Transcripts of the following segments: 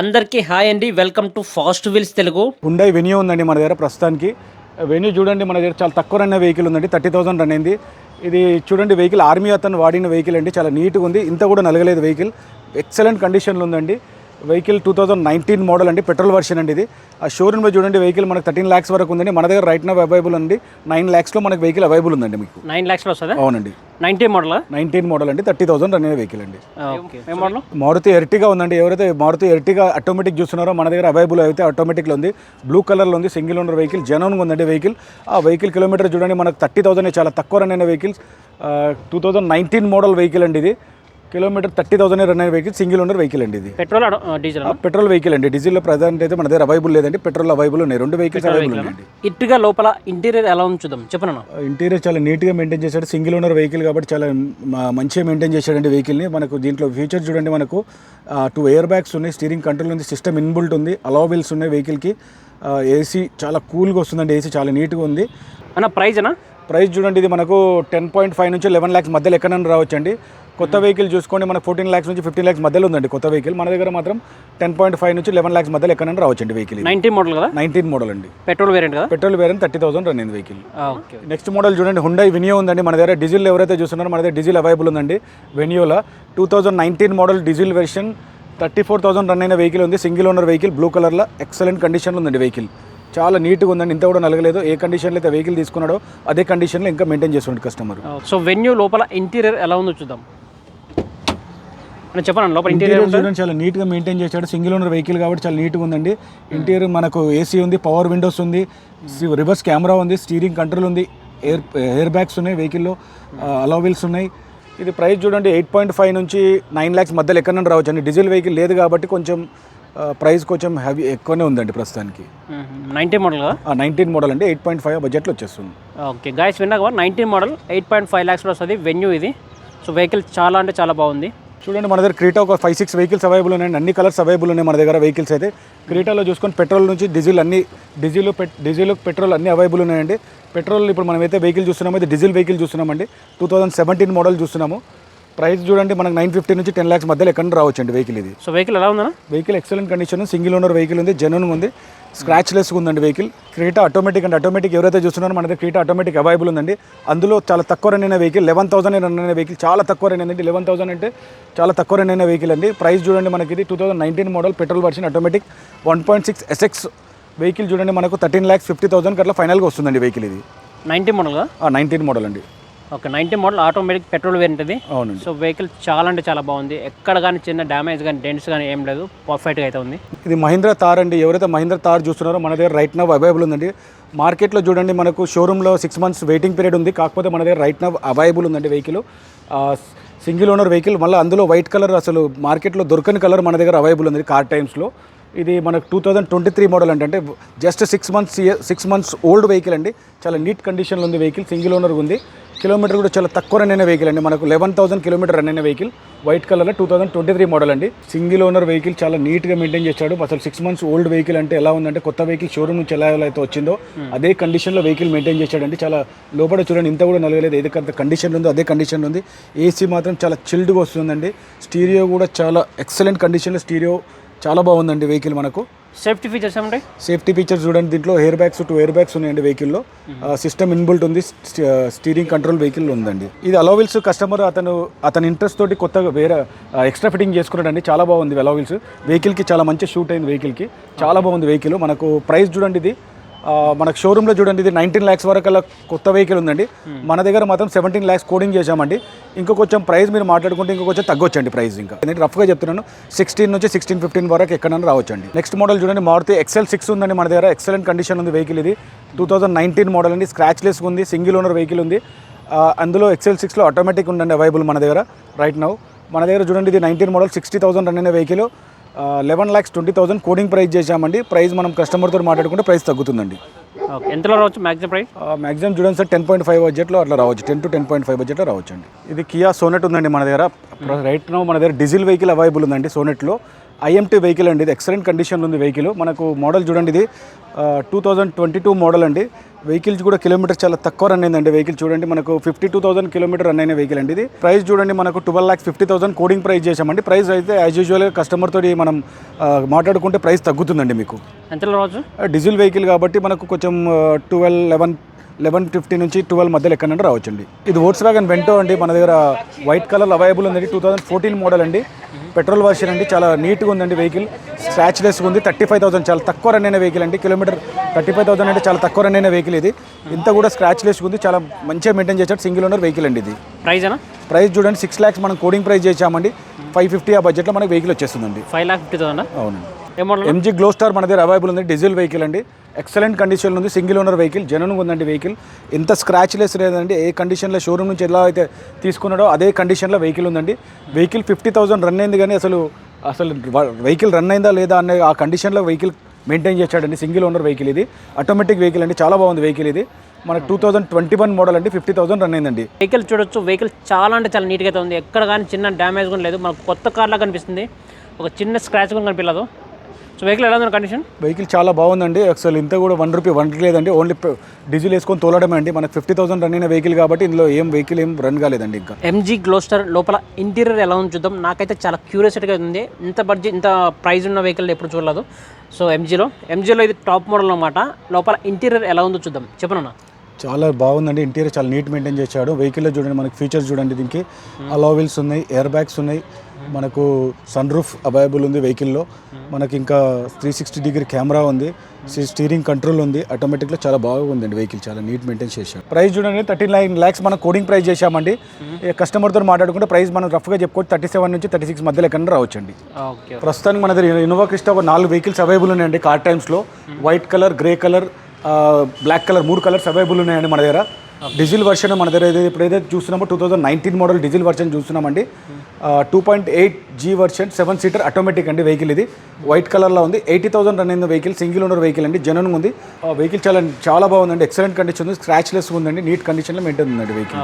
అందరికీ హాయ్ అండి. Welcome to fast wheels Telugu. Hyundai Venue ఉందండి మన దగ్గర ప్రస్తుతానికి. వెన్యూ చూడండి మన దగ్గర చాలా తక్కువ రన్ వెహికల్ ఉందండి. థర్టీ థౌసండ్ రన్ అయింది. ఇది చూడండి వెహికల్ ఆర్మీ అతను వాడిన వెహికల్ అండి. చాలా నీట్గా ఉంది. ఇంత కూడా నలగలేదు వెహికల్ ఎక్సలెంట్ కండిషన్లో ఉందండి. Vehicle two thousand nineteen model అండి పెట్రోల్ వర్షన్ అండి ఇది. ఆ షోరూమ్లో చూడండి వెహికల్ మనకు థర్టీన్ ల్యాక్స్ వరకు ఉందండి. మన దగ్గర రైట్ నవ్ అవైలబుల్ ఉంది నైన్ ల్యాక్స్లో మనకు వెహికల్ అవైలబుల్ ఉందండి మీకు. నైన్ ల్యాక్స్లో వస్తుందా? అవునండి. Ninety model? నైన్టీన్ మోడల్ అండి థర్టీ థౌసండ్ అయ్యే వెహికల్ అండి. మారుతి ఎర్టిగా ఉందండి. ఎవరైతే మారుతి ఎర్టిగా ఆటోమేటిక్ చూస్తున్నారో మన దగ్గర అవైలబుల్ అయితే ఆటోమేటిక్లో ఉంది. బ్లూ కలర్లో ఉంది సింగిల్ ఓనర్ వెహికల్ జెనోన్గా ఉందండి వెహికల్ ఆ వెహికల్ కిలోమీటర్ చూడండి మనకు థర్టీ థౌసండ్ చాలా తక్కువ రన్ అయిన vehicles two thousand nineteen model vehicle అండి ఇది. కిలోమీటర్ థర్టీ థౌసండ్ రన్ అయిన వెహికల్ సింగిల్ ఓనర్ వెహికల్ అండి ఇది. పెట్రోల్ డీజిల్ పెట్రోల్ వెహికల్ అండి. డీజిల్ ప్రజెంట్ అయితే మన దగ్గర అవైలబుల్ లేదండి. పెట్రోల్ అవైలబుల్ ఉన్నాయి. రెండు వెహికల్స్ అవైలబుల్ ఉన్నాయండి. ఇట్టుగా లోపల ఇంటీరియర్ ఎలా ఉంది చూద్దాం చెప్పను ఇంటీరియర్ చాలా నీట్గా మెయింటైన్ చేశాడు. సింగిల్ ఓనర్ వెహికల్ కాబట్టి చాలా మంచిగా మెయింటైన్ చేశాడండి వెహికల్ని మనకు దీంట్లో ఫీచర్స్ చూడండి మనకు. టూ ఎయిర్ బ్యాగ్స్ ఉన్నాయి. స్టీరింగ్ కంట్రోల్ ఉంది. సిస్టమ్ ఇన్బుల్ట్ ఉంది. అలౌవిల్స్ ఉన్నాయి వెహికల్కి ఏసీ చాలా కూల్గా వస్తుందండి. ఏసీ చాలా నీట్గా ఉంది. అన్న ప్రైజ్ అన్న? ప్రైస్ చూడండి. ఇది మనకు టెన్ పాయింట్ ఫైవ్ నుంచి లెవెన్ ల్యాక్స్ మధ్యలో ఎక్కడైనా రావచ్చండి. కొత్త వెహికల్ చూసుకోండి మనకు ఫోర్టీన్ ల్యాక్స్ నుంచి ఫిఫ్టీన్ ల్యాక్స్ మధ్యలో ఉందండి కొత్త వెహికల్. మన దగ్గర మాత్రం టెన్ పాయింట్ ఫైవ్ నుంచి లెవెన్ ల్యాక్స్ మధ్యలో ఎక్కడైనా రావచ్చండి వెహికల్ నైన్టీ మోడల్ కదా? నైన్టీన్ మోడల్ అండి. పెట్రోల్ వేరియంట్ కదా? పెట్రోల్ వేరే థర్టీ థౌసండ్ రన్ అయింది వెహికల్ ఓకే. నెక్స్ట్ మోడల్ చూడండి హుండై వినియో ఉందండి. మన దగ్గర డీజిల్ ఎవరైతే చూస్తున్నారో మన దగ్గర డీజిల్ అవైలబుల్ ఉందండి. వెన్యూలో two thousand nineteen model diesel version thirty four thousand run అయిన వెహికల్ ఉంది. సింగిల్ ఓనర్ వెహికల్ బ్లూ కలర్లో ఎక్సలెంట్ కండిషన్లో ఉందండి వెహికల్ చాలా నీట్గా ఉందండి. ఇంత కూడా నలగలేదు. ఏ కండిషన్లో అయితే వెహికల్ తీసుకున్నాడో అదే కండిషన్లో ఇంకా మెయింటైన్ చేస్తున్నాడు కస్టమర్ సో వెన్యూ లోపల ఇంటీరియర్ ఎలా ఉందో చూద్దాం. అని చెప్పను? లోపల ఇంటీరియర్ చూడండి చాలా నీట్గా మెయింటైన్ చేశాడు. సింగిల్ ఓనర్ వెహికల్ కాబట్టి చాలా నీట్గా ఉందండి. ఇంటీరియర్ మనకు ఏసీ ఉంది పవర్ విండోస్ ఉంది రివర్స్ కెమెరా ఉంది స్టీరింగ్ కంట్రోల్ ఉంది ఎయిర్ ఎయిర్ బ్యాగ్స్ ఉన్నాయి వెహికల్లో అలౌవిల్స్ ఉన్నాయి. ఇది ప్రైస్ చూడండి ఎయిట్ పాయింట్ ఫైవ్ నుంచి నైన్ ల్యాక్స్ మధ్యలో ఎక్కడ రావచ్చు అండి. డీజిల్ వెహికల్ లేదు కాబట్టి కొంచెం ప్రైస్ కొంచెం హెవీ ఎక్కువనే ఉందండి ప్రస్తుతానికి. నైన్టీ మోడల్ కదా? నైన్టీన్ మోడల్ అండి. ఎయిట్ పాయింట్ ఫైవ్ బడ్జెట్లో వచ్చేస్తుంది. ఓకే. గాయస్ విన్నా కదా nineteen model eight point five ల్యాక్స్లో వస్తుంది. వెన్యూ ఇది. సో వెహికల్ చాలా అంటే చాలా బాగుంది. చూడండి మన దగ్గర క్రీటా ఒక ఫైవ్ సిక్స్ వెహికల్స్ అవైలబుల్ ఉన్నాయండి. అన్ని కలర్స్ అవైలబుల్ ఉన్నాయి మన దగ్గర వెహికల్స్ అయితే. క్రీటాలో చూసుకొని పెట్రోల్ నుంచి డీజిల్ అన్ని డీజిల్ పెట్ డీజిల్ పెట్రోల్ అన్ని అవైలబుల్ ఉన్నాయండి. పెట్రోల్ ఇప్పుడు మనం అయితే వెహికల్ చూస్తున్నాము అయితే డీజిల్ వెహికల్ చూస్తున్నామండి. టూ థౌసండ్ సెవెంటీన్ మోడల్ చూస్తున్నాము. ప్రైస్ చూడండి మనకు నైన్ ఫిఫ్టీ నుంచి టెన్ ల్యాక్స్ మధ్యలో ఎక్కడ రావచ్చండి వెహికల్ ఇది. సో వెహికల్ ఎలా ఉందన్న? Vehicle excellent condition single owner vehicle ఉంది జెన్యున్ ఉంది. స్క్రాచ్ లెస్ ఉందండి వెహికల్. క్రీటా ఆటోమేటిక్ అండి. ఆటోమేటిక్ ఎవరైతే చూస్తున్నారో మన దగ్గర క్రీటా ఆటోమేటిక్ అవైలబుల్ ఉందండి. అందులో చాలా తక్కువ రన్ అయిన వెహికల్ లెవెన్ థౌసండ్ రన్ అయిన వెహికల్ చాలా తక్కువ రన్ అయిందండి. లెవెన్ థౌసండ్ అంటే చాలా తక్కువ రన్ అయిన వెహికల్ అండి. ప్రైస్ చూడండి మనకి ఇది two thousand nineteen model petrol version automatic one point six SX vehicle చూడండి మనకు థర్టీన్ ల్యాక్స్ ఫిఫ్టీ థౌసండ్ అట్లా ఫైనల్గా వస్తుందండి వెహికల్ ఇది. నైన్టీ మోడల్ నైన్టీన్ మోడల్ అండి. Okay ninety model automatic petrol variant ఇది అవునండి. సో వెహికల్ చాలా అంటే చాలా బాగుంది. ఎక్కడ కానీ చిన్న డ్యామేజ్ కానీ డెంట్స్ కానీ ఏం లేదు. పర్ఫెక్ట్గా అయితే ఉంది. ఇది మహీంద్రా తార్ అండి. ఎవరైతే మహీంద్రా తార్ చూస్తున్నారో మన దగ్గర రైట్ నవ్ అవైలబుల్ ఉందండి. మార్కెట్లో చూడండి మనకు షోరూంలో సిక్స్ మంత్స్ వెయిటింగ్ పీరియడ్ ఉంది. కాకపోతే మన దగ్గర రైట్ నవ్ అవైలబుల్ ఉందండి వెహికల్ సింగిల్ ఓనర్ వెహికల్ మళ్ళీ అందులో వైట్ కలర్ అసలు మార్కెట్లో దొరకని కలర్ మన దగ్గర అవైలబుల్ ఉంది కార్ టైమ్స్లో ఇది మనకు two thousand twenty three model అంటే అంటే just six months six months old vehicle అండి. చాలా నీట్ కండిషన్లో ఉంది వెహికల్ సింగిల్ ఓనర్ ఉంది. కిలోమీటర్ కూడా చాలా తక్కువ రన్ అయిన వెహికల్ అండి. మనకు లెవెన్ థౌసండ్ కిలోమీటర్ రన్ అయిన వెహికల్ వైట్ కలర్లో two thousand twenty three model అండి. సింగిల్ ఓనర్ వెహికల్ చాలా నీట్గా మెయింటైన్ చేశాడు. అసలు సిక్స్ మంత్స్ ఓల్డ్ వెహికల్ అంటే ఎలా ఉందంటే కొత్త వెహికల్ షోరూమ్ నుంచి ఎలా అయితే వచ్చిందో అదే కండిషన్లో వెహికల్ మెయింటైన్ చేశాడండి. చాలా లోపల చూడండి ఇంత కూడా నలగలేదు. ఏదైతే కండిషన్లో ఉందో అదే కండిషన్లో ఉంది. ఏసీ మాత్రం చాలా చిల్డ్గా వస్తుందండి. స్టీరియో కూడా చాలా ఎక్సలెంట్ కండిషన్లో స్టీరియో చాలా బాగుందండి వెహికల్ మనకు. సేఫ్టీ ఫీచర్స్ ఏముంటాయి? సేఫ్టీ ఫీచర్స్ చూడండి దీంట్లో air bags two air bags ఉన్నాయండి వెహికల్లో సిస్టమ్ ఇన్బుల్ట్ ఉంది స్టీరింగ్ కంట్రోల్ వెహికల్ ఉందండి. ఇది అలోవిల్స్ కస్టమర్ అతను అతని ఇంట్రెస్ట్ తోటి కొత్తగా వేరే ఎక్స్ట్రా ఫిట్టింగ్ చేసుకున్నాడండి. చాలా బాగుంది అలోవిల్స్ వెహికల్కి చాలా మంచి షూట్ అయింది వెహికల్కి చాలా బాగుంది వెహికల్ మనకు ప్రైస్ చూడండి ఇది. మనకు షోరూంలో చూడండి ఇది నైన్టీన్ ల్యాక్స్ వరకు అలా కొత్త వెహికల్ ఉందండి. మన దగ్గర మాత్రం సెవెంటీన్ ల్యాక్స్ కోడింగ్ చేశామండి. ఇంకో కొంచెం ప్రైస్ మీరు మాట్లాడుకుంటే ఇంకో కొంచెం తగ్గొచ్చండి ప్రైస్ ఇంకా. నేను రఫ్గా చెప్తున్నాను సిక్స్టీన్ నుంచి సిక్స్టీన్ ఫిఫ్టీన్ వరకు ఎక్కడైనా రావచ్చండి. నెక్స్ట్ మోడల్ చూడండి మారుతి ఎక్సెల్ సిక్స్ ఉందండి మన దగ్గర. ఎక్సలెంట్ కండిషన్ ఉంది వెహికల్ ఇది. టూ థౌసండ్ నైన్టీన్ మోడల్ అండి. స్క్రాచ్ లెస్ ఉంది సింగిల్ ఓనర్ వెహికల్ ఉంది. అందులో ఎక్సెల్ సిక్స్లో ఆటోమేటిక్ ఉందండి అవైలబుల్ మన దగ్గర రైట్ నౌ మన దగ్గర చూడండి ఇది nineteen model sixty thousand run అయిన vehicle eleven lakhs twenty thousand quoting price చేశామండి. ప్రైస్ మనం కస్టమర్తో మాట్లాడుకుంటే ప్రైస్ తగ్గుతుందండి. ఓకే ఎంతలో రావచ్చు మ్యాక్సిమం ప్రైస్ మ్యాక్సిమం చూడండి సార్ టెన్ పాయింట్ ఫైవ్ బడ్జెట్లో అట్లా రావచ్చు. Ten to ten point five బడ్జెట్లో రావచ్చు అండి ఇది కియా సోనెట్ ఉందండి మన దగ్గర. రైట్ నో మన దగ్గర డీజిల్ వెహికల్ అవైలబుల్ ఉందండి సోనెట్లో ఐఎంటీ వెహికల్ అండి ఇది. ఎక్సలెంట్ కండిషన్లో ఉంది వెహికల్ మనకు మోడల్ చూడండి ఇది. Two thousand twenty two model అండి. వెహికల్ కూడా కిలోమీటర్ చాలా తక్కువ రన్ అయిందండి వెహికల్ చూడండి. మనకు fifty two thousand kilometre run అయిన వెహికల్ అండి ఇది. ప్రైస్ చూడండి మనకు twelve lakhs fifty thousand quoting price చేసామండి ప్రైస్ అయితే యాజ్ యూజువల్గా కస్టమర్ తోటి మనం మాట్లాడుకుంటే ప్రైస్ తగ్గుతుందండి మీకు. ఎంతలో రావచ్చు డీజిల్ వెహికల్ కాబట్టి మనకు కొంచెం ట్వెల్వ్ లెవెన్ లెవెన్ ఫిఫ్టీ నుంచి ట్వెల్వ్ మధ్యలో ఎక్కడంటే రావచ్చండి. ఇది వోట్స్ వ్యాగన్ వెంటో అండి. మన దగ్గర వైట్ కలర్ అవైలబుల్ ఉందండి. టూ థౌసండ్ ఫోర్టీన్ మోడల్ అండి. పెట్రోల్ వర్షన్ అండి. చాలా నీట్గా ఉందండి వెహికల్ స్క్రాచ్లెస్ ఉంది. థర్టీ ఫైవ్ థౌసండ్ చాలా తక్కువ రన్ అయిన వెహికల్ అండి. కిలోమీటర్ థర్టీ ఫైవ్ థౌసండ్ అంటే చాలా తక్కువ రన్ అయిన వెహికల్ ఇది. ఇంత కూడా స్క్రాచ్లెస్ ఉంది. చాలా మంచిగా మెయింటైన్ చేశాడు. సింగిల్ ఓనర్ వెహికల్ అండి ఇది. ప్రైస్ ఏనా ప్రైస్ చూడండి సిక్స్ ల్యాక్స్ మనం కోడింగ్ ప్రైస్ చేసామండి ఫైవ్ ఫిఫ్టీ ఆ బడ్జెట్లో మనకి వెహికల్ వచ్చేస్తుందండి. ఫైవ్ ల్యాక్ ఫిఫ్టీ థౌసండ్ అవునండి. ఎంజీ గ్లో స్టార్ మన దగ్గర అవైలబుల్ ఉంది. డీజిల్ వెహికల్ అండి. ఎక్సలెంట్ కండిషన్లో ఉంది. సింగిల్ ఓనర్ వెహికల్ జెన్యున్ ఉందండి వెహికల్ ఎంత స్క్రాచ్ లెస్ లేదండి. ఏ కండిషన్లో షోరూమ్ నుంచి ఎలా అయితే తీసుకున్నాడో అదే కండిషన్లో వెహికల్ ఉందండి. వెహికల్ ఫిఫ్టీ థౌసండ్ రన్ అయింది కానీ అసలు అసలు వెహికల్ రన్ అయిందా లేదా అనే ఆ కండిషన్లో వెహికల్ మెయింటైన్ చేశాడండి. సింగిల్ ఓనర్ వెహికల్ ఇది. ఆటోమేటిక్ వెహికల్ అండి. చాలా బాగుంది వెహికల్ ఇది. మనకు two thousand twenty one model అండి. ఫిఫ్టీ థౌసండ్ రన్ అయిందండి. వెహికల్ చూడొచ్చు. వెహికల్ చాలా అంటే చాలా నీట్గా అయితే ఉంది. ఎక్కడ కానీ చిన్న డ్యామేజ్ కూడా లేదు. మనకు కొత్త కార్లా కనిపిస్తుంది. ఒక చిన్న స్క్రాచ్ కూడా కనిపించదు సో వెహికల్ ఎలా ఉంది కండిషన్ వెహికల్ చాలా బాగుందండి. అసలు ఇంత కూడా వన్ రూపీ వన్ లేదండి. ఓన్లీ డీజిల్ వేసుకొని తోలడమే అండి. మనకు ఫిఫ్టీ థౌసండ్ రన్ అయిన వెహికల్ కాబట్టి ఇందులో ఏం వెహికల్ ఏం రన్ కాలేదండి ఇంకా. ఎంజీ గ్లోస్టర్ లోపల ఇంటీరియర్ ఎలా ఉంది చూద్దాం. నాకైతే చాలా క్యూరియాసిటీగా ఉంది. ఇంత బడ్జెట్ ఇంత ప్రైస్ ఉన్న వెహికల్ ఎప్పుడు చూడలేదు. సో ఎంజీలో ఎంజీలో ఇది టాప్ మోడల్ అన్నమాట. లోపల ఇంటీరియర్ ఎలా ఉందో చూద్దాం. చెప్పనన్నా చాలా బాగుందండి. ఇంటీరియర్ చాలా నీట్ మెయింటైన్ చేశాడు. వెహికల్లో చూడండి మనకి ఫీచర్స్ చూడండి దీనికి. అలా వీల్స్ ఉన్నాయి ఎయిర్ బ్యాగ్స్ ఉన్నాయి. మనకు సన్ రూఫ్ అవైలబుల్ ఉంది వెహికల్లో మనకి ఇంకా త్రీ సిక్స్టీ డిగ్రీ కెమెరా ఉంది. స్టీరింగ్ కంట్రోల్ ఉంది. ఆటోమేటిక్లో చాలా బాగుందండి వెహికల్ చాలా నీట్ మెయింటైన్ చేశాడు ప్రైస్ చూడండి థర్టీ నైన్ ల్యాక్స్ మనం కోడింగ్ ప్రైస్ చేశామండి. కస్టమర్తో మాట్లాడుకుంటే ప్రైస్ మనం రఫ్గా చెప్పుకోవచ్చు. థర్టీ సెవెన్ నుంచి థర్టీ సిక్స్ మధ్యలో ఎక్కడ రావచ్చండి. ప్రస్తుతానికి మన దగ్గర ఇన్నోవా క్రిస్టా ఒక నాలుగు వెహికల్స్ అవైలబుల్ ఉన్నాయండి కార్ టైమ్స్లో white colour grey colour black colour మూడు కలర్స్ అవైలబుల్ ఉన్నాయండి మన దగ్గర. డీజిల్ వర్షన్ మన దగ్గర ఏదైతే ఇప్పుడు ఏదైతే చూస్తున్నామో two thousand nineteen model diesel version చూస్తున్నామండి. Two point eight G version seven seater automatic అండి వెహికల్ ఇది. వైట్ కలర్లో ఉంది. ఎయిటీ థౌసండ్ రన్ అయింది వెహికల్ సింగిల్ ఓనర్ వెహికల్ అండి. జనన్ ఉంది. వెహికల్ చాలా చాలా బాగుందండి. ఎక్సలెంట్ కండిషన్ ఉంది. స్క్రాచ్లెస్ ఉందండి. నీట్ కండిషన్లో మెయింటైన్ ఉందండి వెహికల్.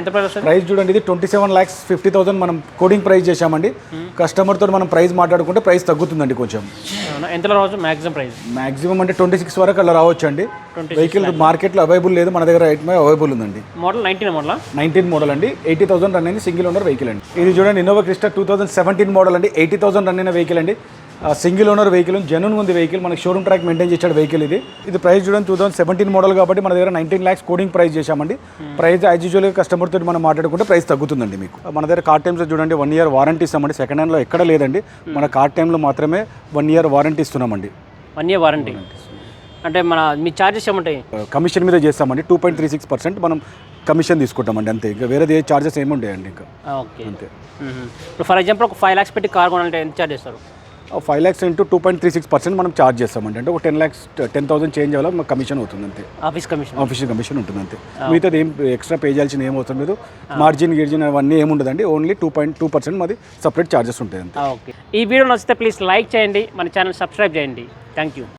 ఎంత ప్రైస్ ప్రైస్ చూడండి. ఇది twenty seven lakhs fifty thousand మనం కోడింగ్ ప్రైస్ చేశామండి. కస్టమర్తో మనం ప్రైస్ మాట్లాడుకుంటే ప్రైస్ తగ్గుతుందండి కొంచెం? ఎంతలో రావచ్చు? మ్యాక్సిమం ప్రైస్ మాక్సిమం అంటే ట్వంటీ సిక్స్ వరకు అలా రావచ్చు అండి వెహికల్ మార్కెట్లో అవైలబుల్ లేదు. మన దగ్గర రైట్ మై అవైలబుల్ ఉందండి model nineteen model nineteen model అండి. ఎయిటీ థౌసండ్ రన్ అయింది సింగిల్ ఓనర్ వెహికల్ అండి. ఇది చూడండి Innova Crysta two thousand seventeen model అండి. ఎయిటీ థౌసండ్ రన్ అయిన వెహికల్ అండి. సింగిల్ ఓనర్ వెహికల్ జెన్యున్ ఉంది వెహికల్ మనకి షోరూమ్ ట్రాక్ మెయింటైన్ చేశాడు వెహికల్ ఇది. ఇది ప్రైస్ చూడండి టూ థౌసండ్ సెవెంటీన్ మోడల్ కాబట్టి మన దగ్గర నైన్టీన్ ల్యాక్స్ కోడింగ్ ప్రైస్ చేశామండి. ప్రైస్ యాజ్ యూజువల్గా కస్టమర్ తోటి మనం మాట్లాడుకుంటే ప్రైస్ తగ్గుతుందండి మీకు. మన దగ్గర కార్ టైమ్స్ చూడండి వన్ ఇయర్ వారంటీ ఇస్తామండి. సెకండ్ హ్యాండ్లో ఎక్కడ లేదండి. మన కార్ టైంలో మాత్రమే వన్ ఇయర్ వారంటీ ఇస్తున్నామండి. వన్ ఇయర్ వారంటీ అంటే మన మీ ఛార్జెస్ ఏముంటాయి? కమిషన్ మీద చేస్తామండి. Two point three six percent మనం కమిషన్ తీసుకుంటామండి అంతే. ఇంకా వేరేది ఏ ఛార్జెస్ ఏమి ఉంటాయండి ఇంకా. ఓకే. అంతే. ఇప్పుడు ఫర్ ఎగ్జాంపుల్ ఒక ఫైవ్ ల్యాక్స్ పెట్టి కార్ కొనాలంటే ఎంత ఛార్జ్ చేస్తారు? Five lakhs into two point three six percent మనం ఛార్జ్ చేస్తామండి. అంటే ఒక ten lakhs ten thousand change అవ్వాలి మాకు కమిషన్ అవుతుంది అంతే. ఆఫీస్ కమిషన్ ఆఫీషియల్ కమిషన్ ఉంటుంది అంతే. మిగతాది ఏం ఎక్స్ట్రా పే చేయాల్సిన ఏం అవసరం లేదు. మార్జిన్ గిర్జిన్ అవన్నీ ఏమి ఉండదండి. Only two point two percent మాది సపరేట్ ఛార్జెస్ ఉంటాయి అంతే. ఓకే ఈ వీడియో నచ్చితే ప్లీజ్ లైక్ చేయండి. మన ఛానల్ సబ్స్క్రైబ్ చేయండి. Thank you